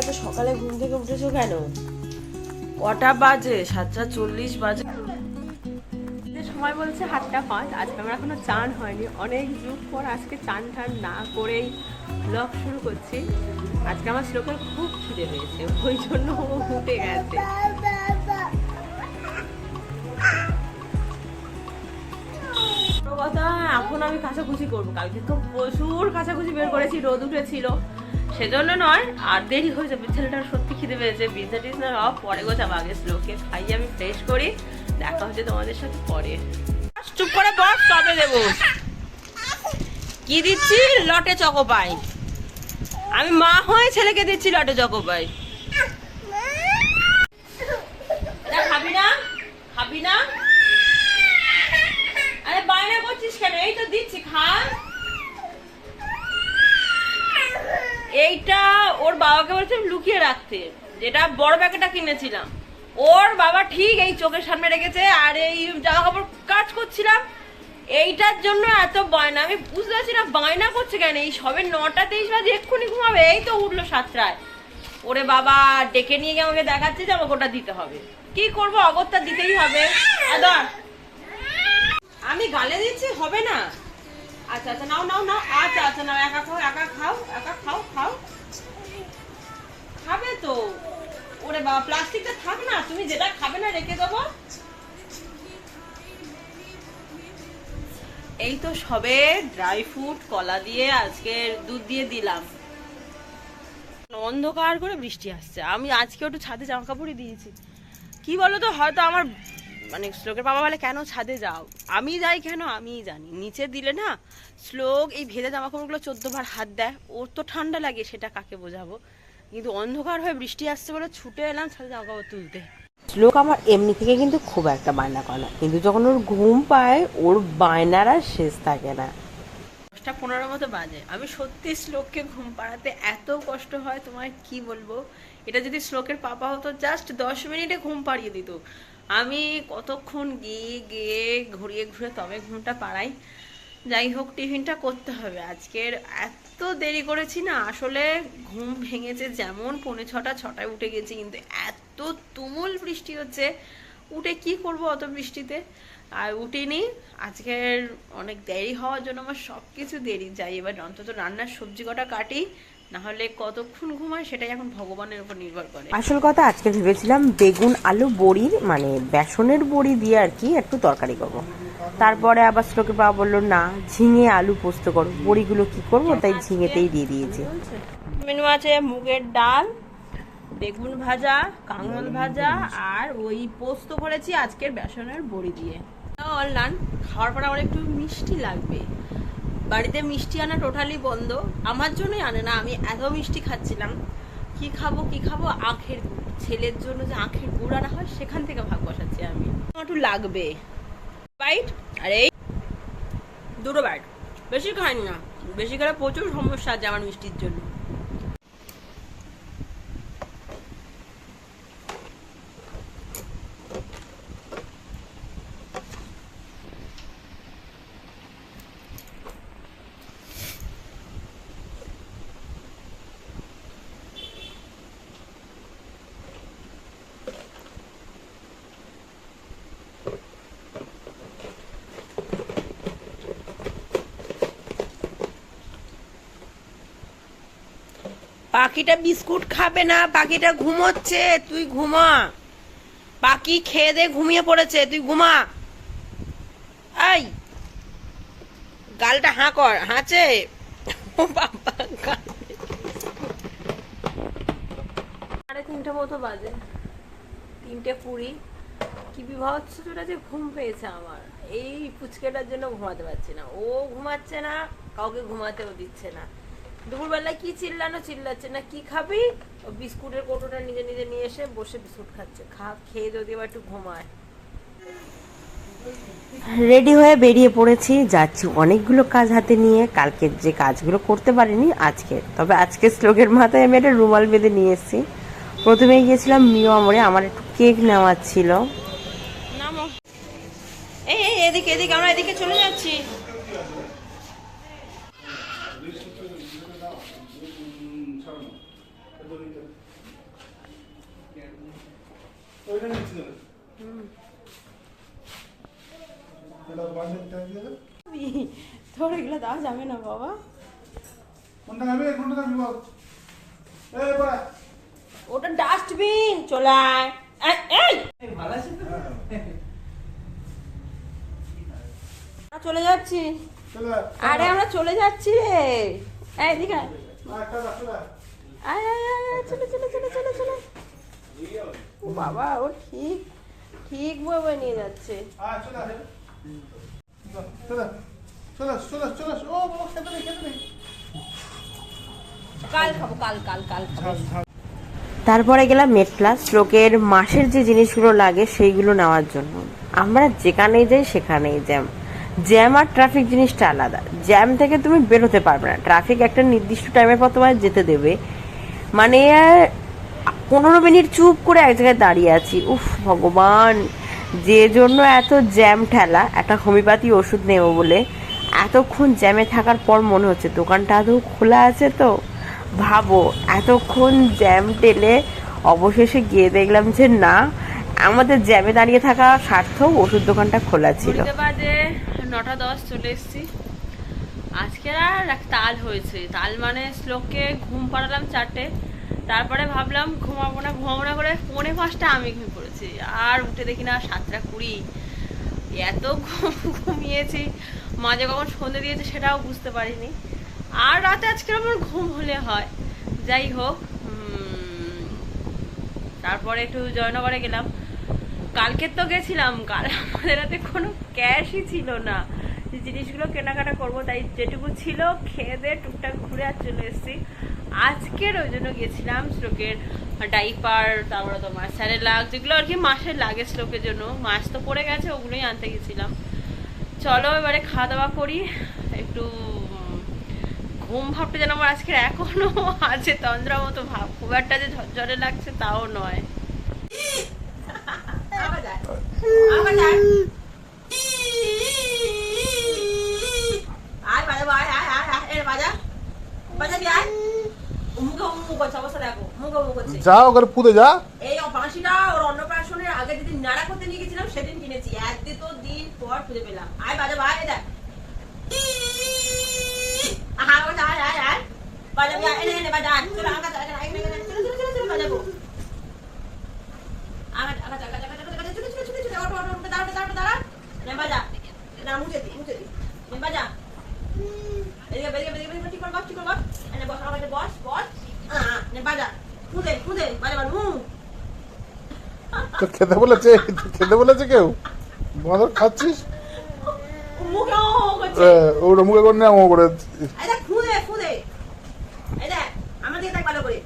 এত সকালে ঘুম থেকে উঠেছো কেন? কটা বাজে? সাতটা চল্লিশ বাজে। সময় বলছে হাতটা পাঁচ, আজকে আমার এখনও চান হয়নি। অনেক যুগ পর আজকে চান টান না করেই ব্লগ শুরু করছি। আজকে আমার শ্লোকের খুব খিদে পেয়েছে, ওই জন্য ও উঠে গেছে। কথা, এখন আমি কাছাকুচি করব। কালকে তো প্রচুর কাছাকুচি বের করেছি, রোদ উঠেছিল। সেজন্য নয়, আর দেরি হয়ে যাবে। ছেলেটার সত্যি খিদে পেয়েছে। বিজনেস টিজনেস অফ পরে গোছাবো। আগে স্লোকে খাইয়ে আমি ফ্রেশ করি। দেখা হচ্ছে তোমাদের সাথে পরে। চুপ করে বস, তবে দেবো। কি দিচ্ছি? লটে চকোপাই আমি মা হয়ে ছেলেকে দিচ্ছি লটে চকোপাই তা খাবি না? খাবি না? আরে বাইরে করছিস কেন? এই তো দিচ্ছি, খা। এইটা ওর বাবাকে বলছিলাম লুকিয়ে রাখতে। যেটা বড় প্যাকেটটা কিনেছিলাম। ওর বাবা ঠিক এই চোখের সামনে রেখেছে, আর এই জামা কাপড় কাজ করছিলাম। এইটার জন্য এত বায়না। আমি বুঝতে পারছি না, বায়না করছে কেন? এই সবে নটা তেইশ বাজে, এক্ষুনি ঘুমাবে। এই তো উঠল সাতটায়। ওরে বাবা, ডেকে নিয়ে গিয়ে আমাকে দেখাচ্ছে যে আমাকে ওটা দিতে হবে। কি করব? অগত্যা দিতেই হবে। আমি গালে দিচ্ছি, হবে না? আচ্ছা আচ্ছা নাও নাও নাও। আচ্ছা আচ্ছা নাও, একা ওরে বাবা প্লাস্টিকটা থাক না, তুমি যেটা খাবে না রেখে দেবো। এই তো সবে ড্রাই ফ্রুট কলা দিয়ে আজকে দুধ দিয়ে দিলাম। অন্ধকার করে বৃষ্টি আসছে। আমি আজকে একটু ছাদে জামা কাপড়ই দিয়েছি। কি বলো তো হয়তো আমার মানে শ্লোকের বাবা বলে, কেন ছাদে যাও? আমি যাই কেন আমি জানি। নিচে দিলে না, শ্লোক এই ভেজা জামা কাপড়গুলো চোদ্দ বার হাত দেয়। ওর তো ঠান্ডা লাগে, সেটা কাকে বোঝাবো? কিন্তু অন্ধকার হয়ে বৃষ্টি আসছে বলে ছুটে এলাম ছাদে জামা কাপড় তুলতে। শ্লোক আমার এমনি থেকে কিন্তু খুব একটা বায়না করে না। কিন্তু যখন ওর ঘুম পায় ওর বায়নার আর শেষ থাকে না। দশটা পনেরো মতো বাজে। আমি সত্যি শ্লোককে ঘুম পাড়াতে এত কষ্ট হয় তোমায় কি বলব? এটা যদি শ্লোকের পাপা হতো জাস্ট দশ মিনিটে ঘুম পাড়িয়ে দিত। আমি কতক্ষণ গিয়ে গিয়ে ঘুরিয়ে ঘুরে তবে ঘুমটা পাড়াই। যাই হোক, টিফিনটা করতে হবে। আজকের এত দেরি করেছি না, আসলে ঘুম ভেঙেছে যেমন পৌনে ছটা, ছটায় উঠে গেছি, কিন্তু এত তুমুল বৃষ্টি হচ্ছে। উঠে কি করব অত বৃষ্টিতে? আর উঠিনি। আজকের অনেক দেরি হওয়ার জন্য আমার সব কিছু দেরি। যাই, এবার অন্তত রান্নার সবজি কটা কাটি। না হলে কতক্ষণ ঘুমায় সেটাই এখন ভগবানের উপর নির্ভর করে। আসল কথা আজকে ভেবেছিলাম বেগুন আলু বড়ির মানে বেসনের বড়ি দিয়ে আর কি একটু তরকারি করব। তারপরে আবার শ্লোকের বাবা বলল না ঝিঙে আলু পোস্ত করো। বড়িগুলো কি করব? তাই ঝিঙেতেই দিয়ে দিয়েছি। মেনু আছে মুগের ডাল বেগুন ভাজা কাঁকরোল ভাজা আর ওই পোস্ত করেছি আজকের বেসনের বড়ি দিয়ে। অনলাইন খাওয়ার পর আমার একটু মিষ্টি লাগবে। বাড়িতে মিষ্টি আনা টোটালি বন্ধ। আমার জন্যই আনে না, আমি এত মিষ্টি খাচ্ছিলাম। কি খাব কি খাব? আখের গুড়। ছেলের জন্য যে আখের গুড় আনা হয়, সেখান থেকে ভাগ বসাচ্ছি আমি। একটু লাগবে। বাইট? আর এই দুটো বাইট। বেশি খাই না। বেশি খেলে প্রচুর সমস্যা আছে আমার মিষ্টির জন্য। পাখিটা বিস্কুট খাবে না পাখিটা ঘুমোচ্ছে, তুই ঘুমা। পাখি খেয়ে দে, ঘুমিয়ে পড়েছে, তুই ঘুমা। আই গালটা হাঁ কর, হাঁচে। সাড়ে তিনটে মতো বাজে। তিনটে কুড়ি। কি হচ্ছে যে ঘুম পেয়েছে আমার। এই ফুচকেটার জন্য ঘুমাতে পারছি না। ও ঘুমাচ্ছে না, কাউকে ঘুমাতেও দিচ্ছে না। দুপুরবেলায় কি চিল্লানো চিল্লাচ্ছে? না কি খাবি? ও বিস্কুটের কোটোটা নিজে নিজে নিয়ে এসে বসে বিস্কুট খাচ্ছে। খা খেয়ে যদি আবার একটু ঘুমায়। রেডি হয়ে বেরিয়ে পড়েছি। যাচ্ছি অনেকগুলো কাজ হাতে নিয়ে। কালকের যে কাজগুলো করতে পারিনি আজকে। তবে আজকে শ্লোকের মাথায় আমি একটা রুমাল বেঁধে নিয়ে এসেছি। প্রথমে গিয়েছিলাম মিও আমরে। আমার একটু কেক নেওয়ার ছিল। এই এদিকে এদিকে আমরা এদিকে চলে যাচ্ছি। ওইটা নিচ্ছি দেবে তোর এগুলো দেওয়া যাবে না বাবা। কোনটা খাবি কোনটা খাবি বল। এই বড়া ওটা ডাস্টবিন চলায় এই। আমরা চলে যাচ্ছি। চলে আরে আমরা চলে যাচ্ছি রে। এই আয় আয় আয় আয়, চলে চলে চলে চলে চলে। ও বাবা ও ঠিক ঠিক ভাবে নিয়ে যাচ্ছে। আয় চলে চলে চলে চলে চলে ও বাবা খেতে নেই খেতে নেই কাল খাব কাল কাল কাল খাব। তারপরে গেলাম মেট প্লাস লোকের মাসের যে জিনিসগুলো লাগে সেইগুলো নেওয়ার জন্য। আমরা যেখানেই যাই সেখানেই জ্যাম জ্যাম আর ট্রাফিক জিনিসটা আলাদা। জ্যাম থেকে তুমি বেরোতে পারবে না। ট্রাফিক একটা নির্দিষ্ট টাইমের পর তোমার যেতে দেবে। মানে পনেরো মিনিট চুপ করে এক জায়গায় দাঁড়িয়ে আছি। উফ, ভগবান! যে জন্য এত জ্যাম ঠেলা, একটা হোমিওপ্যাথি ওষুধ নেব বলে এতক্ষণ জ্যামে থাকার পর মনে হচ্ছে দোকানটা আদৌ খোলা আছে তো? ভাবো, এতক্ষণ জ্যাম টেলে অবশেষে গিয়ে দেখলাম যে না, আমাদের জ্যামে দাঁড়িয়ে থাকা সার্থক ওষুধ দোকানটা খোলা ছিল। বাজে নটা দশ চলে এসেছি। আজকে আর এক তাল হয়েছে। তাল মানে শ্লোককে ঘুম পাড়ালাম চারটে। তারপরে ভাবলাম ঘুমাবো না ঘুমাবো না করে পৌনে পাঁচটা আমি ঘুমিয়ে পড়েছি আর উঠে দেখি না সাতটা কুড়ি। এত ঘুম ঘুমিয়েছি। মাঝে কখন সন্ধে দিয়েছে সেটাও বুঝতে পারিনি। আর রাতে আজকে আমার ঘুম হলে হয়। যাই হোক তারপরে একটু জয়নগরে গেলাম। কালকে তো গেছিলাম, কাল আমাদের হাতে কোনো ক্যাশই ছিল না। জিনিসগুলো কেনাকাটা করব, তাই যেটুকু ছিল, খেয়ে দিয়ে টুকটাক ঘুরে আর চলে এসেছি। আজকের ওই জন্য গেছিলাম শ্লোকের ডাইপার, তারপরে তোমার স্যারেলাক যেগুলো আর কি মাসের লাগে শ্লোকের জন্য। মাস তো পড়ে গেছে, ওগুলোই আনতে গেছিলাম। চলো এবারে খাওয়া দাওয়া করি। একটু, ঘুম ভাবটা যেন আমার আজকে এখনও আছে তন্দ্রা মতো ভাব। খুব একটা যে ঝরঝরে লাগছে তাও নয়। আবার আবার যায় আয় বাজা আয় আয় আয় আয় এর বাজা বাজা দি আয় মুখে মুখ করছে অবস্থা দেখো মুখে মুখ করছে যা, ওখানে পুঁতে যা। এই বাঁশিটা ওর অন্নপ্রাশনের আগে যেদিন নাড়া করতে নিয়ে গেছিলাম, সেদিন কিনেছি। এক তো দিন পর খুঁজে পেলাম। আয় বাজা ভাই দেখ। বাজা। তো খেতে বলেছে খেতে বলেছে কেউ? বাঁদর খাচ্ছিস? মুখে করে নেওয়া করে খুদে খুদে। এই দেখ আমার দিকে দেখ ভালো করে।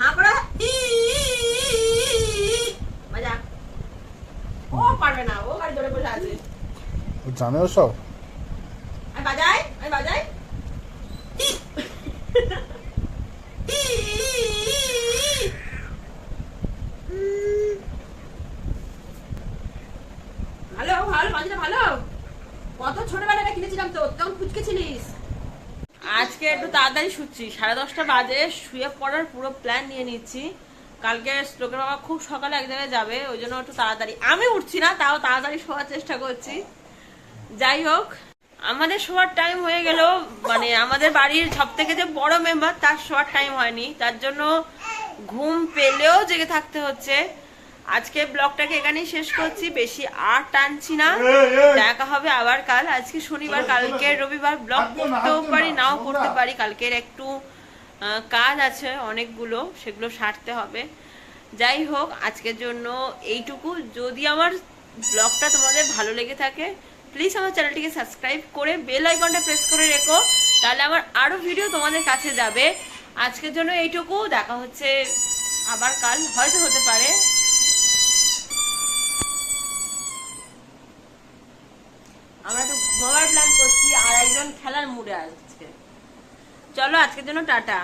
হাঁ করে। ই, ই, ই, ই, বাজা। ও পারবে না ও গাড়ি ধরে বসে আছে। জানে ও সব আমি বাজাই আমি বাজাই ভালো ভালো বাজিটা ভালো কত ছোটবেলাটা কিনেছিলাম তো তখন ফুচকে ছিলিস আজকে তাড়াতাড়ি শুচ্ছি। সাড়ে দশটা বাজে, শুয়ে পড়ার পুরো প্ল্যান নিয়ে নিচ্ছি। কালকে শ্লোকের বাবা খুব সকালে এক জায়গায় যাবে, ওই জন্য একটু তাড়াতাড়ি। আমি উঠছি না, তাও তাড়াতাড়ি শোয়ার চেষ্টা করছি। যাই হোক, আমাদের শোয়ার টাইম হয়ে গেল। মানে আমাদের বাড়ির সব থেকে যে বড় মেম্বার তার শোয়ার টাইম হয়নি। তার জন্য ঘুম পেলেও জেগে থাকতে হচ্ছে। আজকে ব্লগটাকে এখানেই শেষ করছি বেশি আর টানছি না। দেখা হবে আবার কাল আজকে শনিবার কালকে রবিবার ব্লগ করতেও পারি নাও করতে পারি। কালকের একটু কাজ আছে অনেকগুলো সেগুলো সারতে হবে। যাই হোক আজকের জন্য এইটুকু। যদি আমার ব্লগটা তোমাদের ভালো লেগে থাকে প্লিজ আমার চ্যানেলটিকে সাবস্ক্রাইব করে বেল আইকনটা প্রেস করে রেখো। তাহলে আমার আরও ভিডিও তোমাদের কাছে যাবে। আজকের জন্য এইটুকু। দেখা হচ্ছে আবার কাল হয়তো হতে পারে। একটু প্ল্যান করছি আর একজন খেলার মুডে আসছে চলো আজকের জন্য টাটা।